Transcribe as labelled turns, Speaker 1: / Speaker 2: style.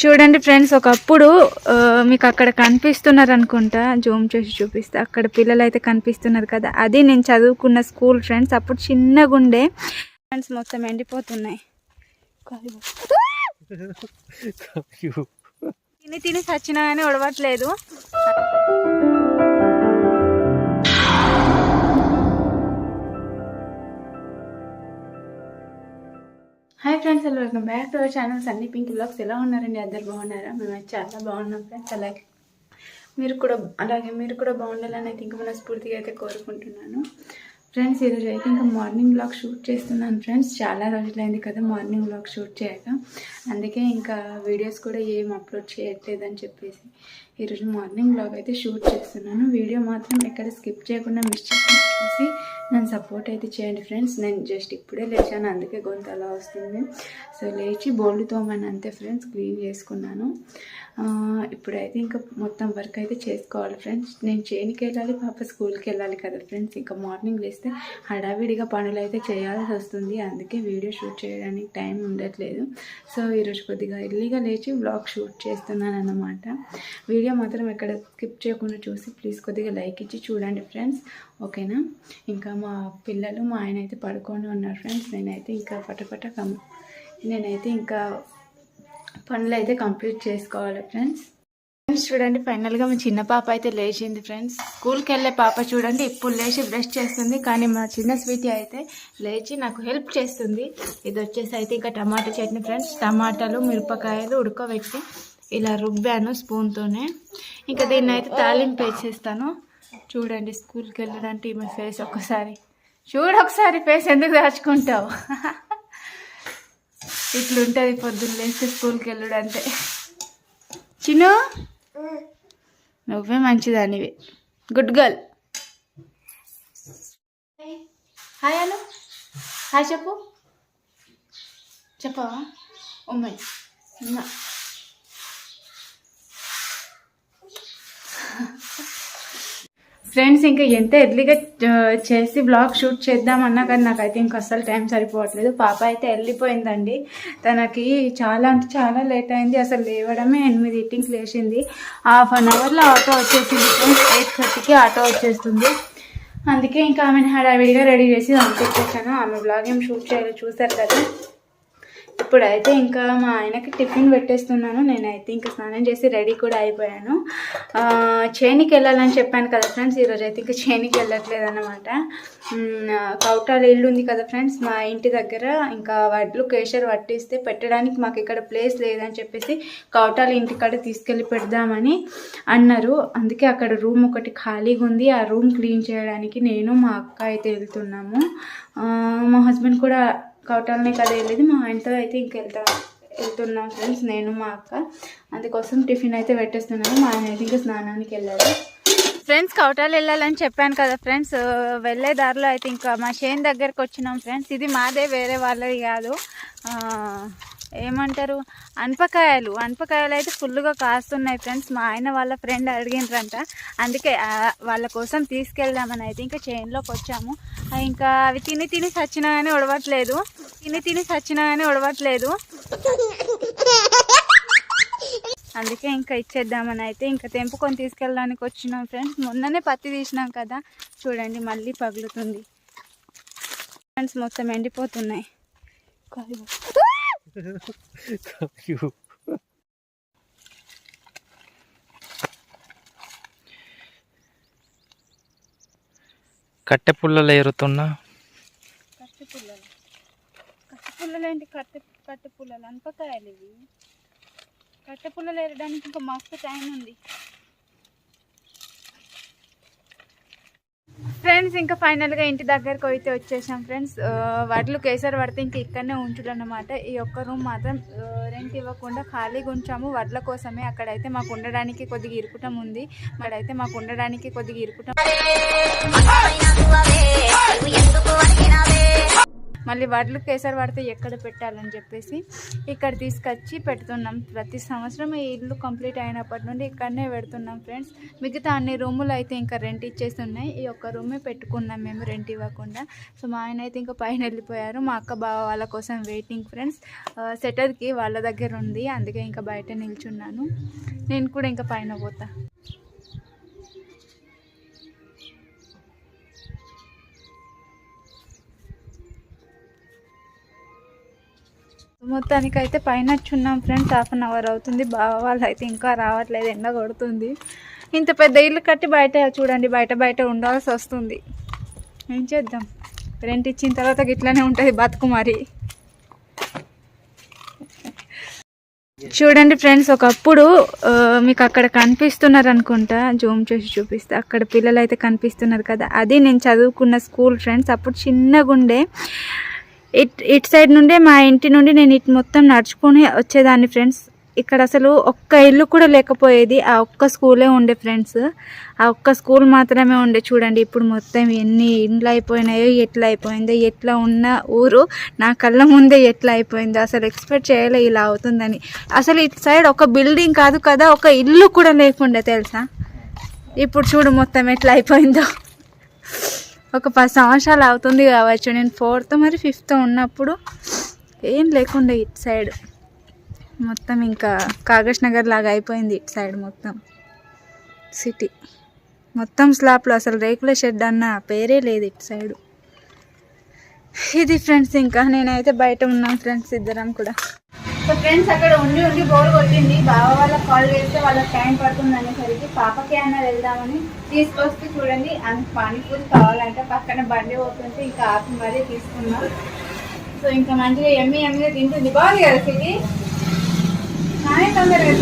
Speaker 1: చూడండి ఫ్రెండ్స్ ఒకప్పుడు మీకు అక్కడ కనిపిస్తున్నారు అనుకుంటా జూమ్ చేసి చూపిస్తా. అక్కడ పిల్లలు అయితే కనిపిస్తున్నారు కదా అది నేను చదువుకున్న స్కూల్ ఫ్రెండ్స్ అప్పుడు చిన్నగా ఉండే ఫ్రెండ్స్ మొత్తం ఎండిపోతున్నాయి. తిని తిని చచ్చినా కానీ ఉడవట్లేదు. Hi friends hello welcome back to our channel Sunny pink vlogs ఎలా ఉన్నారండి? అందరు బాగున్నారా? మేము చాలా బాగున్నాం ఫ్రెండ్స్. అలాగే మీరు కూడా అలాగే మీరు కూడా బాగుండాలని అయితే ఇంకా మనస్ఫూర్తిగా అయితే కోరుకుంటున్నాను. ఫ్రెండ్స్ ఈరోజు అయితే ఇంకా మార్నింగ్ బ్లాగ్ షూట్ చేస్తున్నాను ఫ్రెండ్స్. చాలా రోజులైంది కదా మార్నింగ్ బ్లాగ్ షూట్ చేయక. అందుకే ఇంకా వీడియోస్ కూడా ఏం అప్లోడ్ చేయట్లేదని చెప్పేసి ఈరోజు మార్నింగ్ బ్లాగ్ అయితే షూట్ చేస్తున్నాను. వీడియో మాత్రం ఎక్కడ స్కిప్ చేయకుండా మిస్ చేస్తాను. నన్ను సపోర్ట్ అయితే చేయండి ఫ్రెండ్స్ నేను జస్ట్ ఇప్పుడే లేచాను అందుకే గొంతు అలా వస్తుంది. సో లేచి బోల్డ్ తోమని అంతే ఫ్రెండ్స్ క్లీన్ చేసుకున్నాను. ఇప్పుడైతే ఇంకా మొత్తం వర్క్ అయితే చేసుకోవాలి ఫ్రెండ్స్ నేను చేనికి వెళ్ళాలి పాప స్కూల్కి వెళ్ళాలి కదా ఫ్రెండ్స్ ఇంకా మార్నింగ్ లేస్తే హడావిడిగా పనులు అయితే చేయాల్సి వస్తుంది. అందుకే వీడియో షూట్ చేయడానికి టైం ఉండట్లేదు. సో ఈరోజు కొద్దిగా ఎర్లీగా లేచి బ్లాగ్ షూట్ చేస్తున్నాను అన్నమాట. వీడియో మాత్రం ఎక్కడ స్కిప్ చేయకుండా చూసి ప్లీజ్ కొద్దిగా లైక్ ఇచ్చి చూడండి ఫ్రెండ్స్ ఓకేనా ఇంకా మా పిల్లలు మా ఆయన అయితే పడుకొని ఉన్నారు ఫ్రెండ్స్ నేనైతే ఇంకా పటపట కం నేనైతే ఇంకా పనులు అయితే కంప్లీట్ చేసుకోవాలి ఫ్రెండ్స్ ఫ్రెండ్స్ చూడండి ఫైనల్గా మా చిన్న పాప అయితే లేచింది ఫ్రెండ్స్ స్కూల్కి వెళ్ళే పాప చూడండి ఇప్పుడు లేచి బ్రష్ చేస్తుంది. కానీ మా చిన్న స్వీటీ అయితే లేచి నాకు హెల్ప్ చేస్తుంది. ఇది వచ్చేసి అయితే ఇంకా టమాటా చట్నీ ఫ్రెండ్స్ టమాటాలు మిరపకాయలు ఉడకబెట్టి ఇలా రుబ్బాను స్పూన్తోనే ఇంకా దీన్ని అయితే తాలింపు వేసేస్తాను. చూడండి స్కూల్కి వెళ్ళడానికి ఈమె ఫేస్ ఒక్కసారి. చూడు ఒకసారి ఫేస్ ఎందుకు దాచుకుంటావు? ఇట్లుంటుంది పొద్దున్న లేస్తే స్కూల్కి వెళ్ళడం అంటే. చిను నువ్వే మంచిదానివి. Good girl hi Anu hi చెప్పు. చెప్పవా? ఉమ్మాయి ఉమ్మా. ఫ్రెండ్స్ ఇంకా ఎంత ఎర్లీగా చేసి బ్లాగ్ షూట్ చేద్దామన్నా కానీ నాకైతే ఇంకా అస్సలు టైం సరిపోవట్లేదు. పాప అయితే వెళ్ళిపోయిందండి తనకి చాలా అంటే చాలా లేట్ అయింది. అసలు లేవడమే ఎనిమిది ఇట్టింగ్స్ లేచింది హాఫ్ అన్ అవర్లో ఆటో వచ్చేసింది ఫ్రెండ్స్ ఎయిట్ థర్టీకి ఆటో వచ్చేస్తుంది. అందుకే ఇంకా ఆమెను హడావిడిగా రెడీ చేసి పంపించేసాను ఆమె బ్లాగ్ ఏం షూట్ చేయాలి చూసారు కదా. ఇప్పుడైతే ఇంకా మా ఆయనకి టిఫిన్ పెట్టేస్తున్నాను. నేనైతే ఇంకా స్నానం చేసి రెడీ కూడా అయిపోయాను. చేనికి వెళ్ళాలని చెప్పాను కదా ఫ్రెండ్స్ ఈరోజు అయితే ఇంకా చేనికి వెళ్ళట్లేదు అనమాట కౌటాల ఇల్లు ఉంది కదా ఫ్రెండ్స్ మా ఇంటి దగ్గర ఇంకా వడ్లు కేసర్ పట్టిస్తే పెట్టడానికి మాకు ఇక్కడ ప్లేస్ లేదని చెప్పేసి కౌటాల ఇంటికాడ తీసుకెళ్ళి పెడదామని అన్నారు. అందుకే అక్కడ రూమ్ ఒకటి ఖాళీగా ఉంది. ఆ రూమ్ క్లీన్ చేయడానికి నేను మా అక్క అయితే వెళ్తున్నాము. మా హస్బెండ్ కూడా కౌటాలనే కదా వెళ్ళేది. మా ఆయనతో అయితే ఇంకెళ్తా వెళ్తున్నాం ఫ్రెండ్స్ నేను మా అక్క. అందుకోసం టిఫిన్ అయితే పెట్టేస్తున్నాను. మా ఆయన అయితే ఇంకా స్నానానికి వెళ్ళాడు. ఫ్రెండ్స్ కౌటాలు వెళ్ళాలని చెప్పాను కదా ఫ్రెండ్స్. వెళ్ళే దారిలో అయితే ఇంకా మా షేన్ దగ్గరకు వచ్చినాం ఫ్రెండ్స్. ఇది మాదే వేరే వాళ్ళది కాదు. ఏమంటారు? అనపకాయలు. అనపకాయలు అయితే ఫుల్గా కాస్తున్నాయి ఫ్రెండ్స్. మా ఆయన వాళ్ళ ఫ్రెండ్ అడిగినరంట అందుకే వాళ్ళ కోసం తీసుకెళ్దామని అయితే ఇంకా చైన్లోకి వచ్చాము. ఇంకా అవి తిని తిని సచ్చినా కానీ ఉడవట్లేదు. తిని తిని సచ్చినా కానీ ఉడవట్లేదు. అందుకే ఇంకా ఇచ్చేద్దామని అయితే ఇంకా తెంపుకొని తీసుకెళ్ళడానికి వచ్చినాం ఫ్రెండ్స్. మొన్ననే పత్తి తీసినాం కదా. చూడండి మళ్ళీ పగులుతుంది. ఫ్రెండ్స్ మొత్తం ఎండిపోతున్నాయి. కాదు.
Speaker 2: కట్టె పుల్లలు ఏరుతున్నా.
Speaker 1: కట్టె పుల్లలు. కట్టె పుల్లలు ఏంటి? కట్టె కట్టె పుల్లలు. అనపకాయలు ఇవి. కట్టె పుల్లలు ఏరడానికి ఇంకా మస్తు టైం ఉంది. ఫ్రెండ్స్ ఇంకా ఫైనల్గా ఇంటి దగ్గరకు అయితే వచ్చేసాం ఫ్రెండ్స్ వడ్లు కేసరి పడితే ఇంక ఇక్కడనే ఉంచుడన్నమాట ఈ ఒక్క రూమ్ మాత్రం రెంట్ ఇవ్వకుండా ఖాళీగా ఉంచాము వడ్ల కోసమే అక్కడైతే మాకు ఉండడానికి కొద్దిగా ఇరుకుటం ఉంది అక్కడైతే మాకు ఉండడానికి కొద్దిగా ఇరుకుటం మళ్ళీ వడ్లు కేసరి పడితే ఎక్కడ పెట్టాలని చెప్పేసి ఇక్కడ తీసుకొచ్చి పెడుతున్నాం. ప్రతి సంవత్సరం ఈ ఇల్లు కంప్లీట్ అయినప్పటి నుండి ఇక్కడనే పెడుతున్నాం ఫ్రెండ్స్. మిగతా అన్ని రూములు అయితే ఇంకా రెంట్ ఇచ్చేసి ఉన్నాయి ఈ ఒక్క రూమే పెట్టుకున్నాం మేము రెంట్ ఇవ్వకుండా. సో మా ఆయన అయితే ఇంకా పైన వెళ్ళిపోయారు. మా అక్క బావ వాళ్ళ కోసం వెయిటింగ్ ఫ్రెండ్స్ సెటర్కి వాళ్ళ దగ్గర ఉంది. అందుకే ఇంకా బయట నిల్చున్నాను. నేను కూడా ఇంకా పైన పోతా. మొత్తానికి అయితే పైన వచ్చున్నాం ఫ్రెండ్స్. హాఫ్ అన్ అవర్ అవుతుంది. బావ వాళ్ళు అయితే ఇంకా రావట్లేదు. ఎండ కొడుతుంది. ఇంత పెద్ద ఇల్లు కట్టి బయట చూడండి. బయట బయట ఉండాల్సి వస్తుంది. ఏం చేద్దాం? రెంట్ ఇచ్చిన తర్వాత ఇట్లానే ఉంటుంది బతుకు మరి. చూడండి ఫ్రెండ్స్ ఒకప్పుడు మీకు అక్కడ కనిపిస్తున్నారు అనుకుంటా. జూమ్ చేసి చూపిస్తే. అక్కడ పిల్లలు అయితే కనిపిస్తున్నారు కదా. అది నేను చదువుకున్న స్కూల్ ఫ్రెండ్స్. అప్పుడు చిన్నగా ఉండే ఇట్ ఇటు సైడ్ నుండే మా ఇంటి నుండి నేను ఇటు మొత్తం నడుచుకొని వచ్చేదాన్ని ఫ్రెండ్స్. ఇక్కడ అసలు ఒక్క ఇల్లు కూడా లేకపోయేది. ఆ ఒక్క స్కూలే ఉండే ఫ్రెండ్స్. ఆ ఒక్క స్కూల్ మాత్రమే ఉండే. చూడండి ఇప్పుడు మొత్తం ఎన్ని ఇండ్లు అయిపోయినాయో ఎట్లా అయిపోయిందో ఎట్లా ఉన్న ఊరు నా కళ్ళ ముందే ఎట్లా అయిపోయిందో అసలు ఎక్స్పెక్ట్ చేయలే ఇలా అవుతుందని. అసలు ఇటు సైడ్ ఒక బిల్డింగ్ కాదు కదా ఒక ఇల్లు కూడా లేకుండే తెలుసా? ఇప్పుడు చూడు మొత్తం ఎట్లా అయిపోయిందో. ఒక పది సంవత్సరాలు అవుతుంది కావచ్చు. నేను ఫోర్త్ మరి ఫిఫ్త్ ఉన్నప్పుడు ఏం లేకుండే ఇటు సైడ్ మొత్తం ఇంకా కాగజ్ నగర్ లాగా అయిపోయింది ఇటు సైడ్ మొత్తం. సిటీ మొత్తం స్లాబ్లో అసలు రేకుల షెడ్ అన్న పేరే లేదు ఇటు సైడు ఇది ఫ్రెండ్స్ ఇంకా. నేనైతే బయట ఉన్నాం ఫ్రెండ్స్ ఇద్దరం కూడా. సో ఫ్రెండ్స్ అక్కడ ఉండి ఉండి బోర్ కొట్టింది. బావ వాళ్ళకి కాల్ చేస్తే వాళ్ళకి టైం పడుతుంది అనేసరికి పాపకి అన్న వెళ్దామని తీసుకొస్తే చూడండి అంత పానీపూరి కావాలంటే. పక్కన బండి పోతుంటే ఇంకా ఆపి మరీ తీసుకున్నాం. సో ఇంకా మంచిగా ఎమ్మి ఎమ్మిగా తింటుంది. బాగుంది కదా సిటీ? నానే తొందరగా